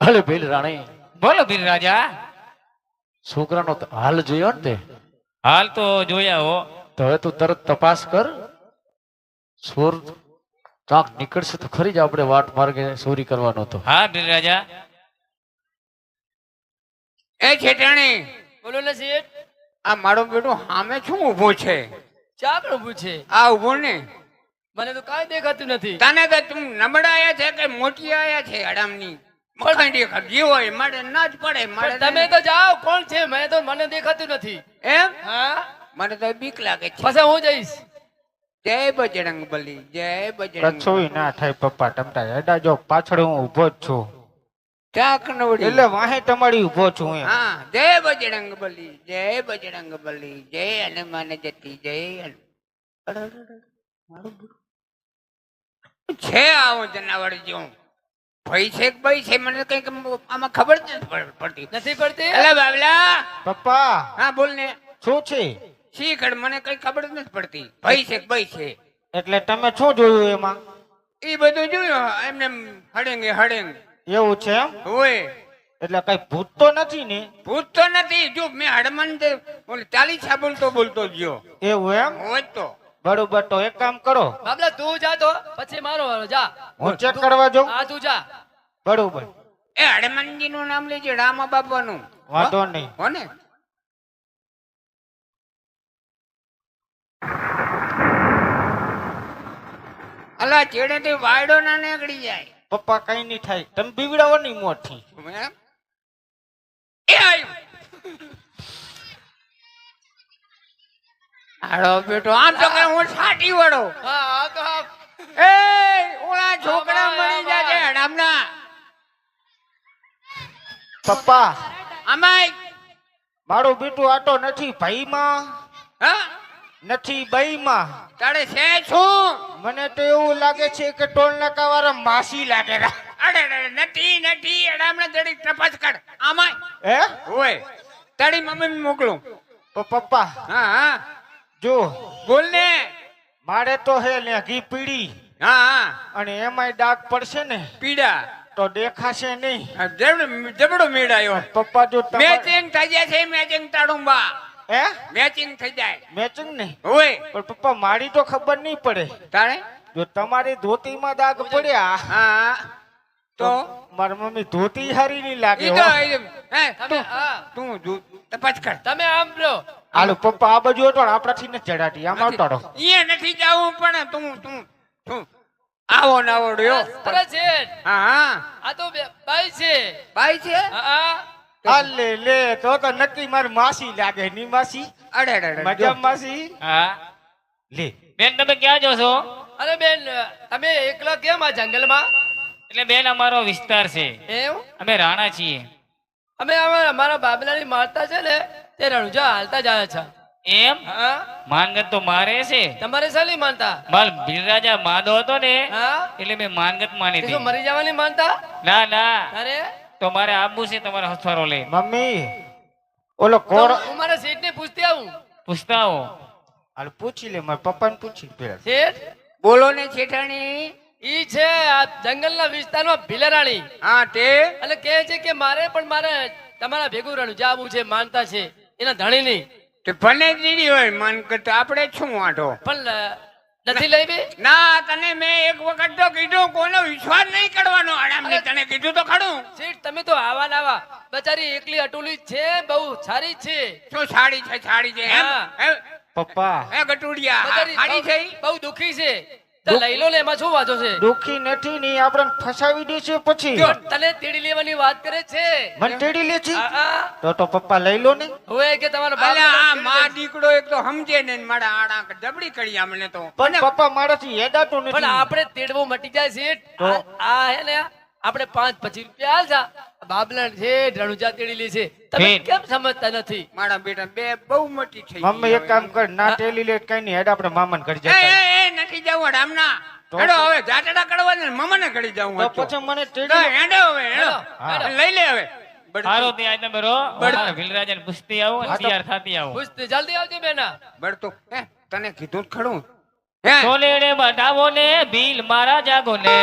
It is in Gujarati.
ભલે ભીલ રાણી. બોલો ભીલ રાજા? છોકરાનો તો હાલ જોયો ને તે? હાલ તો જોયા હો. તો હવે તું તરત તપાસ કર. સોર ક્યાંક નીકળશે તો ખરી જ આપણે વાટ માર્ગે ચોરી કરવાનો તો હા ભીલ રાજા. એ છેટાણી બોલો લે શેઠ. આ મારો બેટો સામે શું ઊભો છે? ચા ઊભું છે? આ ઊભો ને. મને તો કાંઈ દેખાતું નથી. તને તો તું નબળા આયા છે કે મોટી આયા છે અડામની મખાંડી ખાધી હોય મારે ના જ પડે મારે તમે તો જાઓ કોણ છે? મેં તો મને દેખાતું નથી. એમ? હા. મને તો બીક લાગે છે. પછી હું જઈશ? જય બજરંગ બલી જય બજરંગ કચોઈ ના થાય પપ્પા તમતા હેડા જો પાછળ હું ઊભો જ છું. ચાક નવડી. એટલે વાહે તમારી ઊભો છું હા જય બજરંગ બલી જય બજરંગ બલી જય હનુમાન જતી જય. છે આવો જનાવર જેવું ભય છે કે ભય છે મને કઈ આમાં ખબર જ નથી પડતી. નથી પડતી? અલા બાબલા! પપ્પા! હા બોલ ને. શું છે? શીખડ મને કઈ ખબર જ નથી પડતી. ભાઈ છે કે ભય છે એટલે તમે શું જોયું એમાં? એ બધું જોયું. એમને એમ હડેંગે હડેંગ. એવું છે એમ? હોય. એટલે કઈ ભૂત તો નથી ને? ભૂત તો નથી. જો મેં હડમન ચાલી બોલ ચાલીસા બોલતો બોલતો ગયો. એવું એમ? હોય તો. બરોબર તો એક કામ કરો. બાબલા તું જા તો પછી મારો વારો જા. હું ચેક કરવા જો હા તું જા. બરોબર. એ હડમનજી નું નામ લેજે રામા બાબાનું. વાંધો નહીં. હો ને? અલા ચેડે તે વાયડો ના નીકળી જાય. પપ્પા કઈ નહીં થાય. તમે બીવડાવો નહીં મોઠી એમ? હાલો બેટો આમ તો કે હું છાટી વળો. હા હા તો એ ઓલા છોકરા મળી જાજે હડામના. પપ્પા આમાય. મારું બીટું આટો નથી ભાઈમાં હા? નથી બઈમાં તારે છે છું મને તો એવું લાગે છે કે ટોલ નાકા વાળા માસી લાગે અરે નથી નથી અડામણે તડી તપાસ કર. આમાય. હે? ઓય તારી મમ્મી મોકલું. તો પપ્પા હા હા. જો બોલ ને. મારે તો હે લેઘી પીડી. હા હા. અને એમાંય ડાક પડશે ને. પીડા. તો દેખાશે નહીં. આ જબડો જબડો મેળાયો પપ્પા જો મેચિંગ થઈ જાય છે મેચિંગ તાડુંબા. હે? મેચિંગ થઈ જાય. મેચિંગ નહીં. ઓય પણ પપ્પા મારી તો ખબર નહીં પડે. તારે જો તમારી ધોતીમાં દાગ પડ્યા હા તો? માર મમ્મી ધોતી હારી નહીં લાગે. તો હે. તમે તું હા તું જો- તપાસ કર. તમે આમ લો. હાલો પપ્પા આ બાજુ હતો આપણાથી ને ચડાતી આમ આવતો રહો અહીંયા નથી જાવું પણ તું તું તું આવો ને આવો રહ્યો. અરે શેઠ હા હા. આ તો બાઈ છે. ભાઈ છે? હા હા. આ લે લે તો તો નક્કી મારી માસી લાગે ની માસી? અડે અડે મજા માસી? હા. લે. બેન તમે ક્યાં જો છો? અરે બેન તમે એકલા કેમ આ જંગલમાં? એટલે બેન અમારો વિસ્તાર છે. એમ અમે રાણા છીએ. અમે અમારા અમારા બાબલાની માતા છે ને તે રણુજા હાલતા જાય છે. એમ? હા. માનગત તો મારે છે. તમારે સાલી માનતા? માલ ભીલરાજા માદો હતો ને હા. એટલે મેં માનગત માની તે હતી. મરી જવાની માનતા? ના ના. અરે તો મારે આબુ છે તમારા હથવારો લઈ મમ્મી ઓલો કોર હું મારા શેઠને પૂછતી આવું. પૂછતા આવો. હાલ પૂછી લે મારા પપ્પાને પૂછી પેલા. શેઠ? બોલો ને શેઠાણી. ઈ છે આ જંગલના વિસ્તારમાં ભીલરાણી. હા તે? એટલે કહે છે કે મારે પણ મારે તમારા ભેગું રણુજા જાવું છે માનતા છે. એના ધણીની તે ભલે દીદી હોય મન કરતા આપણે શું વાંઢો? પણ નથી લઈ બે ના તને મેં એક વખત તો કીધું કોનો વિશ્વાસ નહીં કરવાનો. આરામને તને કીધું તો ખરું. સીટ તમે તો આવા નાવા બચારી એકલી અટુલી છે બહુ સારી છે. શું સાડી છે સાડી છે? પપ્પા. હે ગટુડિયા? સાડી છે? બહુ- દુખી છે. લઈ લો ને એમાં શું વાંધો છે? દુખી નથી ની આપણને ફસાવી દેશે પછી. તને તેડી લેવાની વાત કરે છે? મને તેડી લે છે? આ, આ. તો તો પપ્પા લઈ લો ને. હવે કે તમારા અલ્યા આ માં દીકડો એક તો સમજે ને મારા આડા જબડી કરી તો. પણ પપ્પા મારાથી હેડાતું પણ આપણે તેડવો મટી જાય છે? આ હે ને આપણે પાંચ પચીસ રૂપિયા હાલજા બાબલા છે રણુજા તેડી લે છે. તમે કેમ સમજતા નથી? મારા બેટા બે બહુ મોટી થઈ મમ્મી એક કામ કર ના તેલી લે કઈ નહીં હેડ આપણે મામાને ઘર જતા એ એ નથી જવું રામના તો? હેડો હવે જાટડા કડવા ને મમને ઘડી જાવું તો પછી મને તેડી હેડો હવે હેડો. લઈ લે હવે. હારો તે ત્યાં તમે રહો. મારા ભીલરાજાને પૂછતી આવો તૈયાર થતી આવો. પૂછતી જલ્દી આવજે બેના. બળતું હે તને કીધું જ ખરું. હે? સોલેડે બટાવો ને ભીલ મારા જાગો ને.